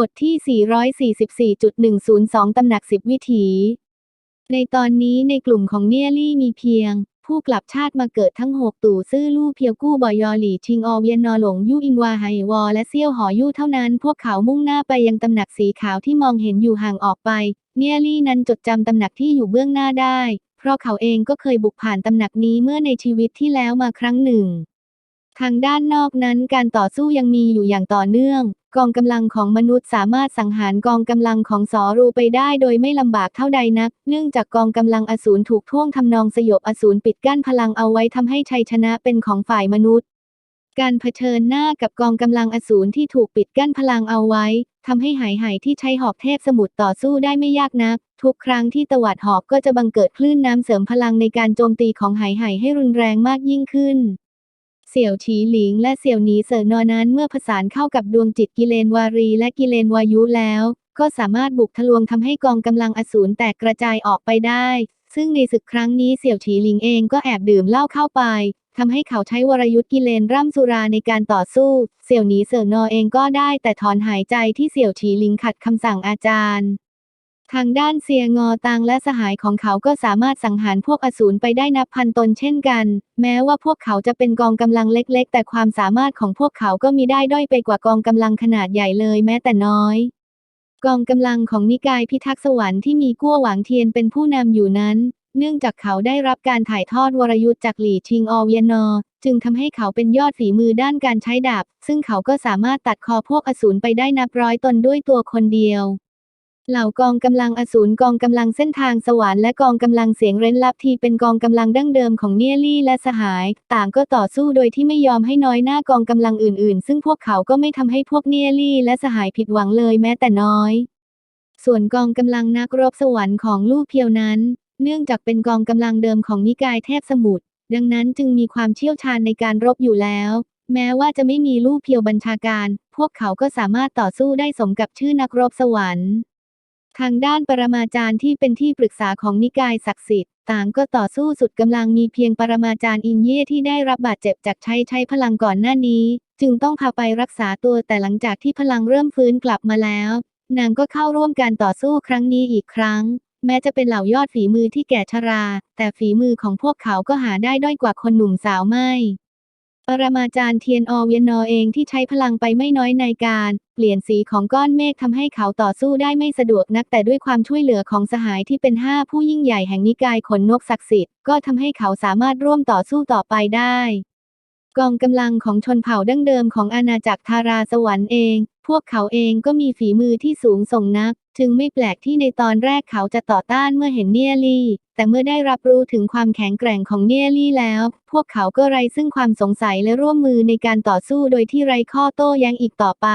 บทที่ 444.102 ตำหนักสิบวิถี ในตอนนี้ในกลุ่มของเนียลี่มีเพียง ผู้กลับชาติมาเกิดทั้งหกตู่ซื่อลู่เพียวกู้บอยอหลี่ชิงออเวียนนอหลงยู่อินวาไฮวอและเซี่ยวหอยู่เท่านั้น พวกเขามุ่งหน้าไปยังตำหนักสีขาวที่มองเห็นอยู่ห่างออกไป เนียลี่นั้นจดจำตำหนักที่อยู่เบื้องหน้าได้ เพราะเขาเองก็เคยบุกผ่านตำหนักนี้เมื่อในชีวิตที่แล้วมาครั้งหนึ่ง ทางด้านนอกนั้นการต่อสู้ยังมีอยู่อย่างต่อเนื่อง กองกำลังของมนุษย์สามารถสังหารกองกำลังของสอรูไปได้โดยไม่ลำบากเท่าใดนัก เนื่องจากกองกำลังอสูรถูกท่วงทำนองสยบอสูรปิดกั้นพลังเอาไว้ทำให้ชัยชนะเป็นของฝ่ายมนุษย์ การเผชิญหน้ากับกองกำลังอสูรที่ถูกปิดกั้นพลังเอาไว้ทำให้หายหายที่ใช้หอกเทพสมุทรต่อสู้ได้ไม่ยากนัก ทุกครั้งที่ตวัดหอกก็จะบังเกิดคลื่นน้ำเสริมพลังในการโจมตีของหายหายให้รุนแรงมากยิ่งขึ้น เสี่ยวฉีหลิงและเสี่ยวหนีเสอนอนั้นเมื่อผสานเข้ากับดวงจิตกิเลนวารีและกิเลนวายุแล้ว ก็สามารถบุกทะลวงทำให้กองกำลังอสูรแตกกระจายออกไปได้ ซึ่งในศึกครั้งนี้เสี่ยวฉีหลิงเองก็แอบดื่มเหล้าเข้าไปทำให้เขาใช้วรยุทธ์กิเลนร่ำสุราในการต่อสู้ เสี่ยวหนีเสอนอเองก็ได้แต่ถอนหายใจที่เสี่ยวฉีหลิงขัดคำสั่งอาจารย์ ทางด้านเซียงอตางและสหายของเขาก็สามารถสังหารพวกอสูรไปได้นับพันตนเช่นกัน แม้ว่าพวกเขาจะเป็นกองกำลังเล็กๆ แต่ความสามารถของพวกเขาก็มีได้ด้อยไปกว่ากองกำลังขนาดใหญ่เลยแม้แต่น้อย กองกำลังของนิกายพิทักษ์สวรรค์ที่มีกั้วหวางเทียนเป็นผู้นำอยู่นั้น เนื่องจากเขาได้รับการถ่ายทอดวรยุทธ์จากหลี่ชิงออเวียนอ จึงทำให้เขาเป็นยอดฝีมือด้านการใช้ดาบ ซึ่งเขาก็สามารถตัดคอพวกอสูรไปได้นับร้อยตนด้วยตัวคนเดียว เหล่ากองกำลังอสูรกองกำลังเส้นทางสวรรค์และกองกำลังเสียงเร้นลับที่เป็นกองกำลังดั้งเดิมของเนียลี่และสหาย ต่างก็ต่อสู้โดยที่ไม่ยอมให้น้อยหน้ากองกำลังอื่นๆ ซึ่งพวกเขาก็ไม่ทำให้พวกเนียลี่และสหายผิดหวังเลยแม้แต่น้อย ส่วนกองกำลังนักรบสวรรค์ของลูกเพียวนั้น เนื่องจากเป็นกองกำลังเดิมของนิกายเทพสมุทรดังนั้นจึงมีความเชี่ยวชาญในการรบอยู่แล้ว แม้ว่าจะไม่มีลูกเพียวบัญชาการ พวกเขาก็สามารถต่อสู้ได้สมกับชื่อนักรบสวรรค์ ทางด้านปรมาจารย์ที่เป็นที่ปรึกษาของนิกายศักดิ์สิทธิ์ต่างก็ต่อสู้สุดกำลังมีเพียงปรมาจารย์อินเย่ที่ได้รับบาดเจ็บจากใช้ใช้พลังก่อนหน้านี้ จึงต้องพาไปรักษาตัวแต่หลังจากที่พลังเริ่มฟื้นกลับมาแล้ว นางก็เข้าร่วมการต่อสู้ครั้งนี้อีกครั้ง แม้จะเป็นเหล่ายอดฝีมือที่แก่ชรา แต่ฝีมือของพวกเขาก็หาได้ด้อยกว่าคนหนุ่มสาวไม่ ปรมาจารย์เทียนอเวียนนอเองที่ใช้พลังไปไม่น้อยในการ เปลี่ยนสีของก้อนเมฆทำให้เขาต่อสู้ได้ไม่สะดวกนักแต่ด้วยความช่วยเหลือของสหายที่เป็นห้าผู้ยิ่งใหญ่แห่งนิกายขนนกศักดิ์สิทธิ์ก็ทำให้เขาสามารถร่วมต่อสู้ต่อไปได้ กองกำลังของชนเผ่าดั้งเดิมของอาณาจักรทาราสวรรค์เอง พวกเขาเองก็มีฝีมือที่สูงส่งนัก จึงไม่แปลกที่ในตอนแรกเขาจะต่อต้านเมื่อเห็นเนียลี่ แต่เมื่อได้รับรู้ถึงความแข็งแกร่งของเนียลี่แล้ว พวกเขาก็ไร้ซึ่งความสงสัยและร่วมมือในการต่อสู้โดยที่ไร้ข้อโต้แย้งอีกต่อไป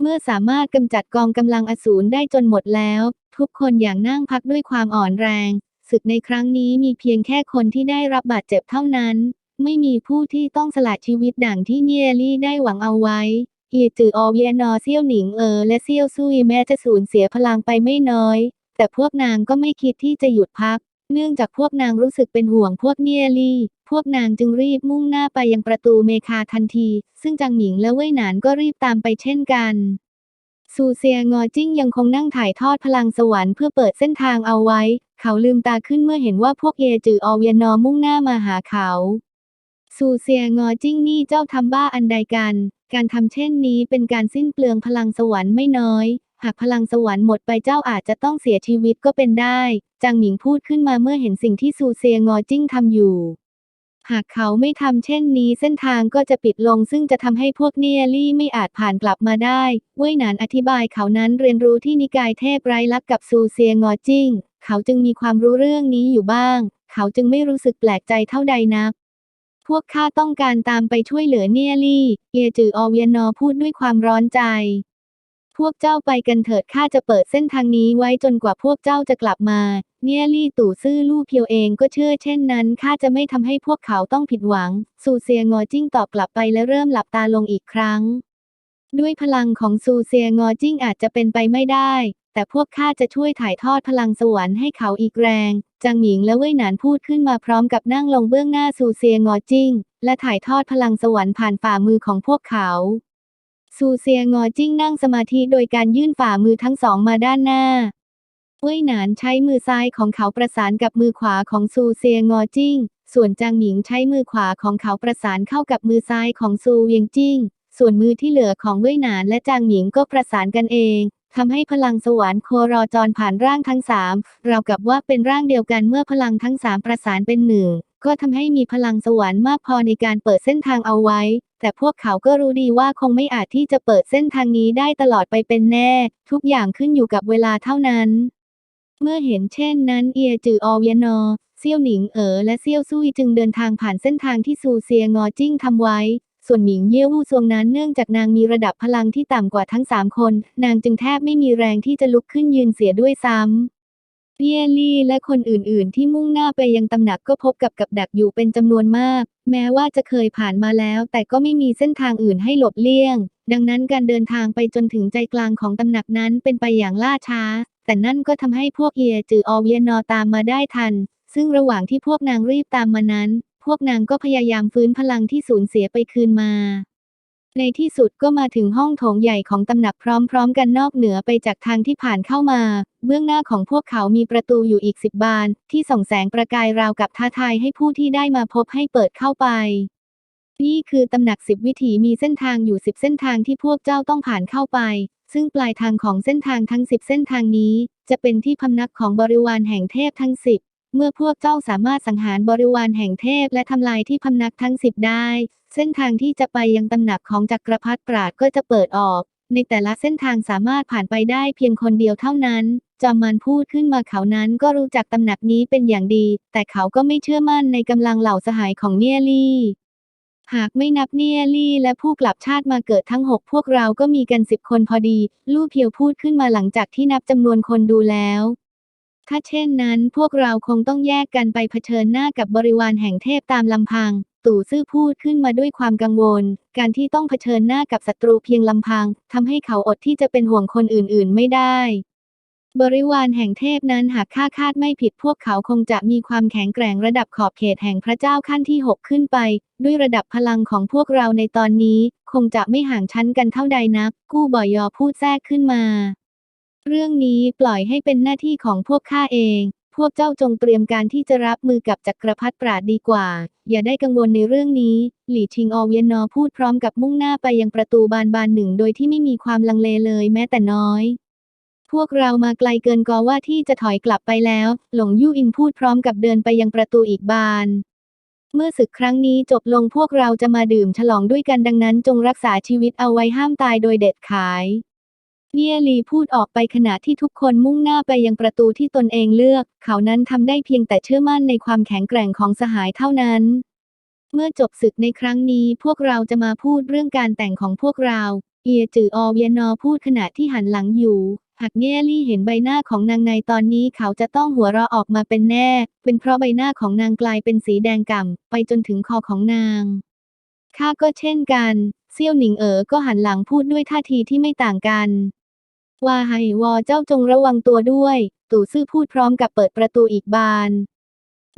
เมื่อสามารถกำจัดกองกำลังอสูรได้จนหมดแล้ว ทุกคนอย่างนั่งพักด้วยความอ่อนแรง ศึกในครั้งนี้มีเพียงแค่คนที่ได้รับบาดเจ็บเท่านั้น ไม่มีผู้ที่ต้องสละชีวิตดังที่เนียลี่ได้หวังเอาไว้ อีจืออเวียนอเซี่ยวหนิงเออและเซี่ยวซุยแม้จะสูญเสียพลังไปไม่น้อย แต่พวกนางก็ไม่คิดที่จะหยุดพัก เนื่องจากพวกนางรู้สึกเป็นห่วงพวกเนียลี่ พวกนางจึงรีบมุ่งหน้าไปยังประตูเมคาทันที ซึ่งจางหมิงและเว่ยหนานก็รีบตามไปเช่นกันซูเซียงอจิ้งยังคงนั่งถ่ายทอดพลังสวรรค์เพื่อเปิดเส้นทางเอาไว้ เขาลืมตาขึ้นเมื่อเห็นว่าพวกเอจืออเวียนอมุ่งหน้ามาหาเขา ซูเซียงอจิ้งนี่เจ้าทำบ้าอันใดกัน การทำเช่นนี้เป็นการสิ้นเปลืองพลังสวรรค์ไม่น้อย หากพลังสวรรค์หมดไปเจ้าอาจจะต้องเสียชีวิตก็เป็นได้ จางหมิงพูดขึ้นมาเมื่อเห็นสิ่งที่ซูเซียงอจิ้งทำอยู่ หากเขาไม่ทำเช่นนี้เส้นทางก็จะปิดลงซึ่งจะทำให้พวกเนียลี่ไม่อาจผ่านกลับมาได้เว่ยหนานอธิบายเขานั้นเรียนรู้ที่นิกายเทพไร้ลักกับซูเซียงอจิ้ง เขาจึงมีความรู้เรื่องนี้อยู่บ้าง เขาจึงไม่รู้สึกแปลกใจเท่าใดนัก พวกข้าต้องการตามไปช่วยเหลือเนียลี่เอจืออเวียนนอพูดด้วยความร้อนใจ พวกเจ้าไปกันเถิดข้าจะเปิดเส้นทางนี้ไว้จนกว่าพวกเจ้าจะกลับมา เนียลี่ตู่ซื่อลู่เพียวเองก็เชื่อเช่นนั้นข้าจะไม่ทำให้พวกเขาต้องผิดหวัง ซูเซียงอจิ้งตอบกลับไปและเริ่มหลับตาลงอีกครั้ง ด้วยพลังของซูเซียงอจิ้งอาจจะเป็นไปไม่ได้แต่พวกข้าจะช่วยถ่ายทอดพลังสวรรค์ให้เขาอีกแรง จางหมิงและเว่ยหนานพูดขึ้นมาพร้อมกับนั่งลงเบื้องหน้าซูเซียงอจิ้ง และถ่ายทอดพลังสวรรค์ผ่านฝ่ามือของพวกเขาซูเซียงอจิ้งนั่งสมาธิโดยการยื่นฝ่ามือทั้งสองมาด้านหน้า เว่ยหนานใช้มือซ้ายของเขาประสานกับมือขวาของซูเซียงอจิ้ง ส่วนจางหมิงใช้มือขวาของเขาประสานเข้ากับมือซ้ายของซูเวียงจิ้ง ส่วนมือที่เหลือของเว่ยหนานและจางหมิงก็ประสานกันเอง ทำให้พลังสวรรค์โครจรผ่านร่างทั้งสามเรากับว่าเป็นร่างเดียวกันเมื่อพลังทั้งสามประสานเป็นหนึ่งก็ทำให้มีพลังสวรรค์มากพอในการเปิดเส้นทางเอาไว้ แต่พวกเขาก็รู้ดีว่าคงไม่อาจที่จะเปิดเส้นทางนี้ได้ตลอดไปเป็นแน่ ทุกอย่างขึ้นอยู่กับเวลาเท่านั้น เมื่อเห็นเช่นนั้นเอียจืออเวียนอเซี่ยวหนิงเอ๋อและเซี่ยวซุยจึงเดินทางผ่านเส้นทางที่ซูเซียงอจิ้งทำไว้ ส่วนหมิงเย่ยวู่ซวงนั้นเนื่องจากนางมีระดับพลังที่ต่ำกว่าทั้งสามคน นางจึงแทบไม่มีแรงที่จะลุกขึ้นยืนเสียด้วยซ้ำเยลี่และคนอื่นๆ ที่มุ่งหน้าไปยังตำหนักก็พบกับกับดักอยู่เป็นจำนวนมาก แม้ว่าจะเคยผ่านมาแล้ว แต่ก็ไม่มีเส้นทางอื่นให้หลบเลี่ยง ดังนั้นการเดินทางไปจนถึงใจกลางของตำหนักนั้นเป็นไปอย่างล่าช้า แต่นั่นก็ทำให้พวกเอียจืออเวียนอตามมาได้ทันซึ่งระหว่างที่พวกนางรีบตามมานั้น พวกนางก็พยายามฟื้นพลังที่สูญเสียไปคืนมา ในที่สุดก็มาถึงห้องโถงใหญ่ของตำหนักพร้อมๆ กันนอกเหนือไปจากทางที่ผ่านเข้ามา เบื้องหน้าของพวกเขามีประตูอยู่อีกสิบบาน ที่ส่องแสงประกายราวกับท้าทายให้ผู้ที่ได้มาพบให้เปิดเข้าไปนี่คือตำหนักสิบวิถีมีเส้นทางอยู่สิบเส้นทางที่พวกเจ้าต้องผ่านเข้าไป ซึ่งปลายทางของเส้นทางทั้งสิบเส้นทางนี้ จะเป็นที่พำนักของบริวารแห่งเทพทั้งสิบ เมื่อพวกเจ้าสามารถสังหารบริวารแห่งเทพและทำลายที่พำนักทั้งสิบได้ เส้นทางที่จะไปยังตำหนักของจักรพรรดิปราดก็จะเปิดออก ในแต่ละเส้นทางสามารถผ่านไปได้เพียงคนเดียวเท่านั้น จอมมันพูดขึ้นมาเขานั้นก็รู้จักตำหนักนี้เป็นอย่างดี แต่เขาก็ไม่เชื่อมั่นในกำลังเหล่าสหายของเนียลี่หากไม่นับเนียลี่และผู้กลับชาติมาเกิดทั้งหกพวกเราก็มีกันสิบคนพอดี ลู่เพียวพูดขึ้นมาหลังจากที่นับจำนวนคนดูแล้ว ถ้าเช่นนั้น พวกเราคงต้องแยกกันไปเผชิญหน้ากับบริวารแห่งเทพตามลำพัง ตู่ซื่อพูดขึ้นมาด้วยความกังวล การที่ต้องเผชิญหน้ากับศัตรูเพียงลำพังทำให้เขาอดที่จะเป็นห่วงคนอื่นๆ ไม่ได้ บริวารแห่งเทพนั้นหากข้าคาดไม่ผิดพวกเขาคงจะมีความแข็งแกร่งระดับขอบเขตแห่งพระเจ้าขั้นที่ 6 ขึ้นไป ด้วยระดับพลังของพวกเราในตอนนี้ คงจะไม่ห่างชั้นกันเท่าใดนัก กู้บ่อยอพูดแทรกขึ้นมา เรื่องนี้ปล่อยให้เป็นหน้าที่ของพวกข้าเอง พวกเจ้าจงเตรียมการที่จะรับมือกับจักรพรรดิปราดดีกว่า อย่าได้กังวลในเรื่องนี้ หลี่ชิงอเวียนนอพูดพร้อมกับมุ่งหน้าไปยังประตูบานบานหนึ่ง โดยที่ไม่มีความลังเลเลยแม้แต่น้อย พวกเรามาไกลเกินกอว่าที่จะถอยกลับไปแล้ว หลงยู่อิงพูดพร้อมกับเดินไปยังประตูอีกบานเมื่อศึกครั้งนี้จบลงพวกเราจะมาดื่มฉลองด้วยกันดังนั้นจงรักษาชีวิตเอาไว้ห้ามตายโดยเด็ดขาด เนียลีพูดออกไปขณะที่ทุกคนมุ่งหน้าไปยังประตูที่ตนเองเลือก เขานั้นทำได้เพียงแต่เชื่อมั่นในความแข็งแกร่งของสหายเท่านั้น เมื่อจบศึกในครั้งนี้พวกเราจะมาพูดเรื่องการแต่งของพวกเรา เอียจืออเวียนอพูดขณะที่หันหลังอยู่ หากเนียลี่เห็นใบหน้าของนางในตอนนี้เขาจะต้องหัวเราะออกมาเป็นแน่ เป็นเพราะใบหน้าของนางกลายเป็นสีแดงก่ำไปจนถึงคอของนางข้าก็เช่นกัน เซี่ยวหนิงเอ๋อก็หันหลังพูดด้วยท่าทีที่ไม่ต่างกัน ว่าไฮวอเจ้าจงระวังตัวด้วย ตู่ซื่อพูดพร้อมกับเปิดประตูอีกบาน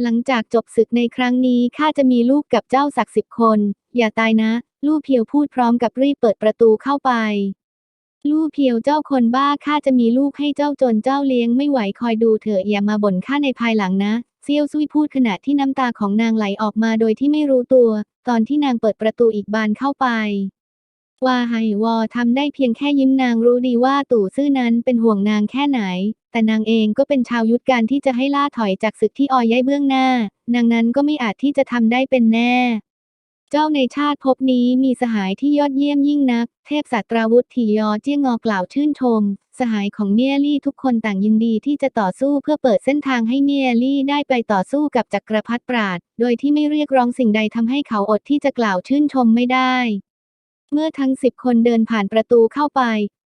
หลังจากจบศึกในครั้งนี้ข้าจะมีลูกกับเจ้าสักสิบคน อย่าตายนะ ลู่เพียวพูดพร้อมกับรีบเปิดประตูเข้าไป ลู่เพียวเจ้าคนบ้าข้าจะมีลูกให้เจ้าจนเจ้าเลี้ยงไม่ไหวคอยดูเถอะอย่ามาบ่นข้าในภายหลังนะ เซียวซุยพูดขณะที่น้ำตาของนางไหลออกมาโดยที่ไม่รู้ตัว ตอนที่นางเปิดประตูอีกบานเข้าไป ว่าไฮวอทำได้เพียงแค่ยิ้มนางรู้ดีว่าตู่ซื่อนั้นเป็นห่วงนางแค่ไหน แต่นางเองก็เป็นชาวยุทธการที่จะให้ล่าถอยจากศึกที่ออยย้ายเบื้องหน้า นางนั้นก็ไม่อาจที่จะทำได้เป็นแน่ เจ้าในชาติภพนี้มีสหายที่ยอดเยี่ยมยิ่งนัก เทพสัตราวุธถียอเจี้ยงงอกล่าวชื่นชม สหายของเนียลี่ทุกคนต่างยินดีที่จะต่อสู้เพื่อเปิดเส้นทางให้เนียลี่ได้ไปต่อสู้กับจักรพรรดิปราด โดยที่ไม่เรียกร้องสิ่งใดทำให้เขาอดที่จะกล่าวชื่นชมไม่ได้ เมื่อทั้งสิบคนเดินผ่านประตูเข้าไป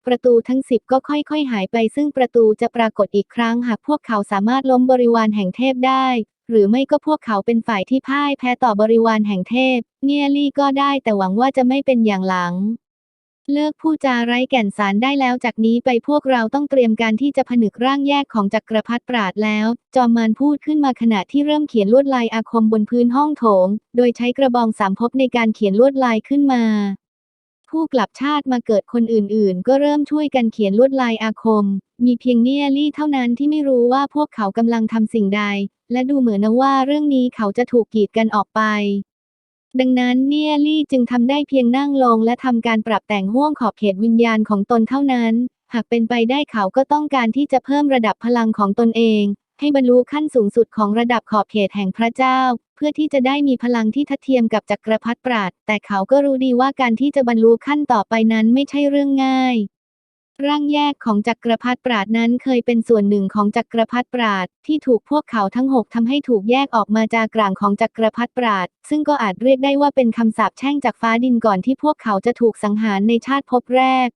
ประตูทั้งสิบก็ค่อยๆหายไป ซึ่งประตูจะปรากฏอีกครั้งหากพวกเขาสามารถล้มบริวารแห่งเทพได้ หรือไม่ก็พวกเขาเป็นฝ่ายที่พ่ายแพ้ต่อบริวารแห่งเทพ เนียลี่ก็ได้แต่หวังว่าจะไม่เป็นอย่างหลัง เลิกพูดจาไร้แก่นสารได้แล้วจากนี้ไปพวกเราต้องเตรียมการที่จะผนึกร่างแยกของจักรพรรดิปราดแล้ว จอมมารพูดขึ้นมาขณะที่เริ่มเขียนลวดลายอาคมบนพื้นห้องโถง โดยใช้กระบองสามภพในการเขียนลวดลายขึ้นมา ผู้กลับชาติมาเกิดคนอื่นๆ ก็เริ่มช่วยกันเขียนลวดลายอาคม มีเพียงเนียลี่เท่านั้นที่ไม่รู้ว่าพวกเขากำลังทำสิ่งใด และดูเหมือนนะว่าเรื่องนี้เขาจะถูกกีดกันออกไป ดังนั้นเนียลี่จึงทำได้เพียงนั่งลงและทำการปรับแต่งห่วงขอบเขตวิญญาณของตนเท่านั้น หากเป็นไปได้เขาก็ต้องการที่จะเพิ่มระดับพลังของตนเอง ให้บรรลุขั้นสูงสุดของระดับขอบเขตแห่งพระเจ้า เพื่อที่จะได้มีพลังที่ทัดเทียมกับจักรพรรดิปราด แต่เขาก็รู้ดีว่าการที่จะบรรลุขั้นต่อไปนั้นไม่ใช่เรื่องง่าย ร่างแยกของจักรพรรดิปราดนั้นเคยเป็นส่วนหนึ่งของจักรพรรดิปราด ที่ถูกพวกเขาทั้งหกทำให้ถูกแยกออกมาจากกลางของจักรพรรดิปราด ซึ่งก็อาจเรียกได้ว่าเป็นคำสาปแช่งจากฟ้าดินก่อนที่พวกเขาจะถูกสังหารในชาติภพแรก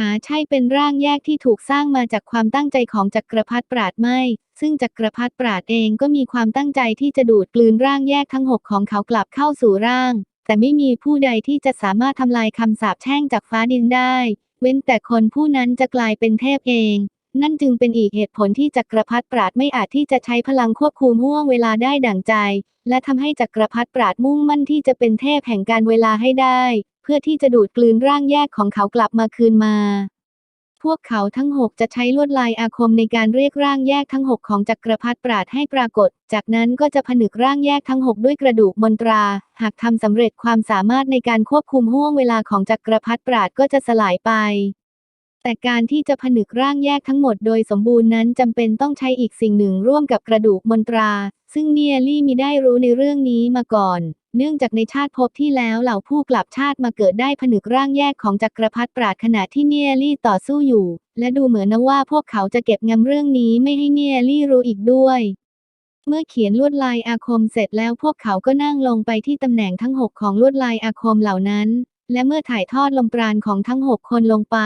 หาใช่เป็นร่างแยกที่ถูกสร้างมาจากความตั้งใจของจักรพรรดิปราดไม่ ซึ่งจักรพรรดิปราดเองก็มีความตั้งใจที่จะดูดกลืนร่างแยกทั้งหกของเขากลับเข้าสู่ร่าง แต่ไม่มีผู้ใดที่จะสามารถทำลายคำสาปแช่งจากฟ้าดินได้ เว้นแต่คนผู้นั้นจะกลายเป็นเทพเอง นั่นจึงเป็นอีกเหตุผลที่จักรพรรดิปราดไม่อาจที่จะใช้พลังควบคุมห่วงเวลาได้ดั่งใจ และทำให้จักรพรรดิปราดมุ่งมั่นที่จะเป็นเทพแห่งการเวลาให้ได้ เพื่อที่จะดูดกลืนร่างแยกของเขากลับมาคืนมา พวกเขาทั้งหกจะใช้ลวดลายอาคมในการเรียกร่างแยกทั้งหกของจักรพรรดิปราดให้ปรากฏ จากนั้นก็จะผนึกร่างแยกทั้งหกด้วยกระดูกมนตรา หากทำสำเร็จความสามารถในการควบคุมห่วงเวลาของจักรพรรดิปราดก็จะสลายไป แต่การที่จะผนึกร่างแยกทั้งหมดโดยสมบูรณ์นั้นจำเป็นต้องใช้อีกสิ่งหนึ่งร่วมกับกระดูกมนตรา ซึ่งเนียลี่มีได้รู้ในเรื่องนี้มาก่อน เนื่องจากในชาติภพที่แล้วเหล่าผู้กลับชาติมาเกิดได้ผนึกร่างแยกของจักรพรรดิปราดขณะที่เนียลี่ต่อสู้อยู่ และดูเหมือนนะว่าพวกเขาจะเก็บงำเรื่องนี้ไม่ให้เนียลี่รู้อีกด้วยเมื่อเขียนลวดลายอาคมเสร็จแล้วพวกเขาก็นั่งลงไปที่ตำแหน่งทั้งหกของลวดลายอาคมเหล่านั้น และเมื่อถ่ายทอดลมปราณของทั้งหกคนลงไป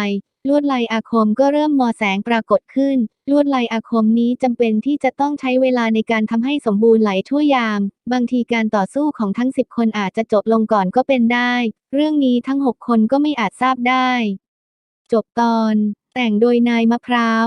ลวดลายอาคมก็เริ่มมอแสงปรากฏขึ้น ลวดลายอาคมนี้จำเป็นที่จะต้องใช้เวลาในการทำให้สมบูรณ์ไหลทั่วยาม บางทีการต่อสู้ของทั้งสิบคนอาจจะจบลงก่อนก็เป็นได้ เรื่องนี้ทั้งหกคนก็ไม่อาจทราบได้ จบตอน แต่งโดยนายมะพร้าว